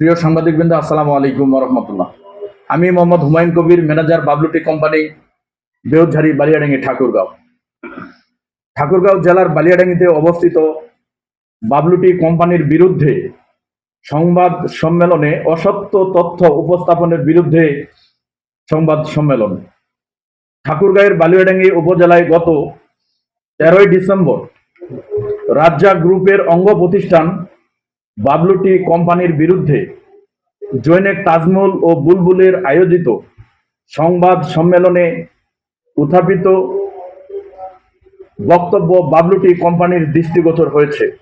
প্রিয় সাংবাদিকবৃন্দ, আসসালামু আলাইকুম রহমতুল্লাহ। আমি মোহাম্মদ হুমায়ুন কবির, ম্যানেজার বাবলুটি কোম্পানি, বেউঝারি বালিয়াডাঙ্গি, ঠাকুরগাঁও। ঠাকুরগাঁও জেলার বালিয়াডাঙ্গিতে অবস্থিত বাবলুটি কোম্পানির বিরুদ্ধে সংবাদ সম্মেলনে অসত্য তথ্য উপস্থাপনের বিরুদ্ধে সংবাদ সম্মেলন। ঠাকুরগাঁয়ের বালিয়াডাঙ্গি উপজেলায় গত তেরোই ডিসেম্বর রাজ্জাক গ্রুপের অঙ্গ প্রতিষ্ঠান বাবলুটি কোম্পানির বিরুদ্ধে জৈনেক তাজমল ও বুলবুলের আয়োজিত সংবাদ সম্মেলনে উত্থাপিত বক্তব্য বাবলুটি কোম্পানির দৃষ্টিগোচর হয়েছে।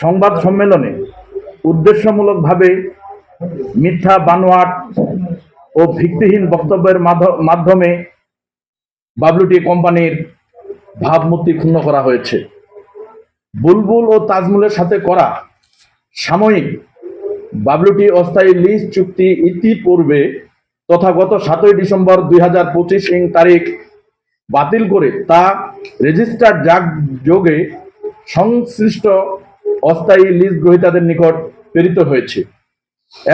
সংবাদ সম্মেলনে উদ্দেশ্যমূলকভাবে মিথ্যা, বানোয়াট ও ভিত্তিহীন বক্তব্যের মাধ্য- মাধ্যমে বাবলুটি কোম্পানির ভাবমূর্তি ক্ষুণ্ণ করা হয়েছে। বুলবুল ও তাজমুলের সাথে করা সাময়িক বাবলুটি অস্থায়ী লিজ চুক্তি ইতিপূর্বে তথা গত সাতই ডিসেম্বর দুই হাজার পঁচিশ ইং তারিখ বাতিল করে তা রেজিস্টার জাগ যোগে সংশ্লিষ্ট অস্থায়ী লিজ গ্রহীতাদের নিকট প্রেরিত হয়েছে।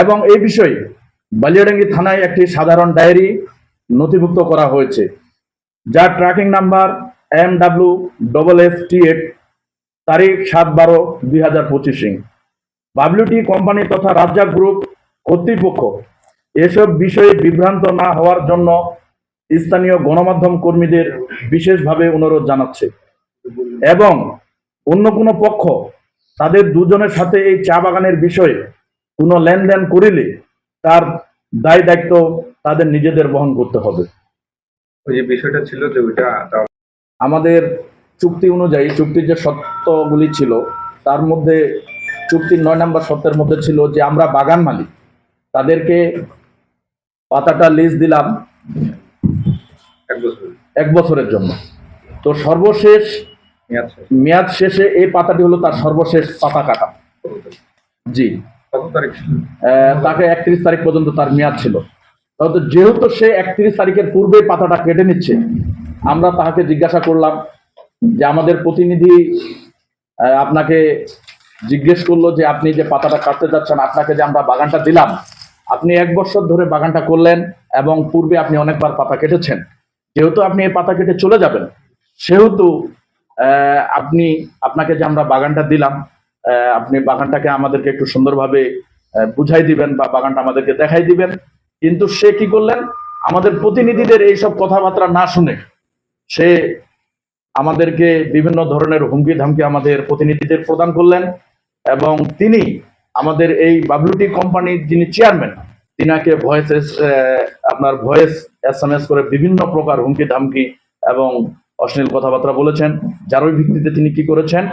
এবং এই বিষয়ে বালিয়াডাঙ্গি থানায় একটি সাধারণ ডায়েরি নথিভুক্ত করা হয়েছে, যার tracking number M W double S T eight তারিখ সাত বারো দুই হাজার পঁচিশ ইং। বাবলুটি কোম্পানি তথা রাজ্জাক গ্রুপ কর্তৃপক্ষ এসব বিষয়ে বিভ্রান্ত না হওয়ার জন্য স্থানীয় গণমাধ্যম কর্মীদের বিশেষভাবে অনুরোধ জানাচ্ছে। এবং অন্য কোনো পক্ষ তাদের দুজনের সাথে এই চা বাগানের বিষয়ে কোনো লেনদেন করিলে তার দায় দায়িত্ব তাদের নিজেদের বহন করতে হবে। ওই যে বিষয়টা ছিল যে ওইটা আমাদের চুক্তি অনুযায়ী চুক্তির যে সত্যগুলি ছিল তার মধ্যে চুক্তির নয় নম্বর শর্তের মধ্যে ছিল যে আমরা বাগান মালিক। তাদেরকে পাতাটা লিজ দিলাম এক বছরের। জন্য। তো সর্বশেষ মেয়াদ শেষে। এই পাতাটি হলো তার সর্বশেষ পাতা কাটা। জি। তাকে একত্রিশ তারিখ পর্যন্ত তার মেয়াদ ছিল। তাহলে যেহেতু সে একত্রিশ তারিখের পূর্বে পাতাটা কেটে নিচ্ছে আমরা তাহাকে জিজ্ঞাসা করলাম যে আমাদের প্রতিনিধি আপনাকে জিজ্ঞেস করল যে আপনি যে পাতাটা কাটতে যাচ্ছেন, আপনাকে যে আমরা বাগানটা দিলাম, আপনি এক বছর ধরে বাগানটা করলেন এবং পূর্বে আপনি অনেকবার পাতা কেটেছেন। যেহেতু আপনি এই পাতা কেটে চলে যাবেন, সেহেতু আপনি, আপনাকে যে আমরা বাগানটা দিলাম আপনি বাগানটাকে আমাদেরকে একটু সুন্দরভাবে বুঝাই দিবেন বা বাগানটা আমাদেরকে দেখাই দিবেন। কিন্তু সে কি করলেন? আমাদের প্রতিনিধিদের এইসব কথাবার্তা না শুনে সে আমাদেরকে বিভিন্ন ধরনের হুমকি ধামকি আমাদের প্রতিনিধিদের প্রদান করলেন। এবং তিনি আমাদের এই বাবলুটি কোম্পানির যিনি চেয়ারম্যান তিনাকে ভয়েস আপনার ভয়েস এস এম এস করে বিভিন্ন প্রকার হুমকি ধামকি এবং অশ্লীল কথাবার্তা বলেছেন। যার ওই ভিত্তিতে তিনি কি করেছেন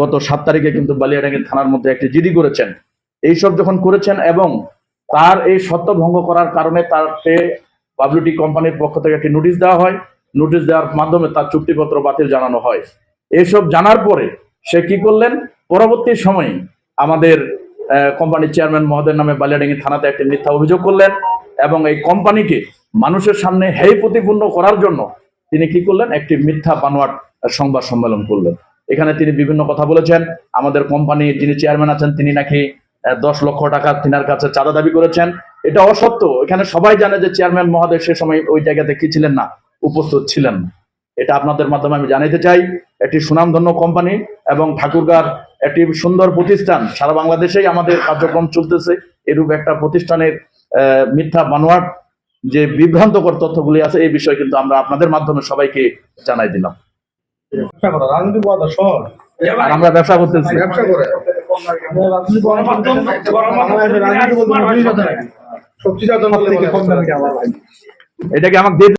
গত সাত তারিখে কিন্তু বালিয়াডাঙ্গি থানার মধ্যে একটি জিডি করেছেন। এইসব যখন করেছেন এবং তার এই সত্য ভঙ্গ করার কারণে তাকে বাবলুটি কোম্পানির পক্ষ থেকে একটি নোটিশ দেওয়া হয়। নোটিশ দেওয়ার মাধ্যমে তার চুক্তিপত্র বাতিল জানানো হয়। এসব জানার পরে সে কি করলেন পরবর্তী সময়ে আমাদের কোম্পানির চেয়ারম্যান মহোদয়ের নামে বালিয়াডাঙ্গি থানাতে একটি মিথ্যা অভিযোগ করলেন এবং এই কোম্পানিকে মানুষের সামনে হেয় প্রতিপূর্ণ করার জন্য তিনি কি করলেন? একটি মিথ্যা বানোয়াট সংবাদ সম্মেলন করলেন। এখানে তিনি বিভিন্ন কথা বলেছেন। আমাদের কোম্পানির যিনি চেয়ারম্যান আছেন, তিনি নাকি দশ লক্ষ টাকা তিনার কাছে চাঁদা দাবি করেছেন। এটা অসত্য। এখানে সবাই জানে যে চেয়ারম্যান মহোদয় সে সময় ওই জায়গাতে কি ছিলেন না, উপস্থিত ছিলেন না। এটা আপনাদের মাধ্যমে আমি জানাইতে চাই। একটি সুনামধন্য কোম্পানি এবং ঠাকুরগার একটি সুন্দর প্রতিষ্ঠান সারা বাংলাদেশেই আমাদের কার্যক্রম চলতেছে এরূপ একটা প্রতিষ্ঠানের আহ, মিথ্যা বানোয়াট যে বিভ্রান্তকর তথ্যগুলি আছে এই বিষয়ে কিন্তু আমরা আপনাদের মাধ্যমে সবাইকে জানাই দিলাম আমরা ব্যবসা করতেছি এটাকে আমাকে দিয়ে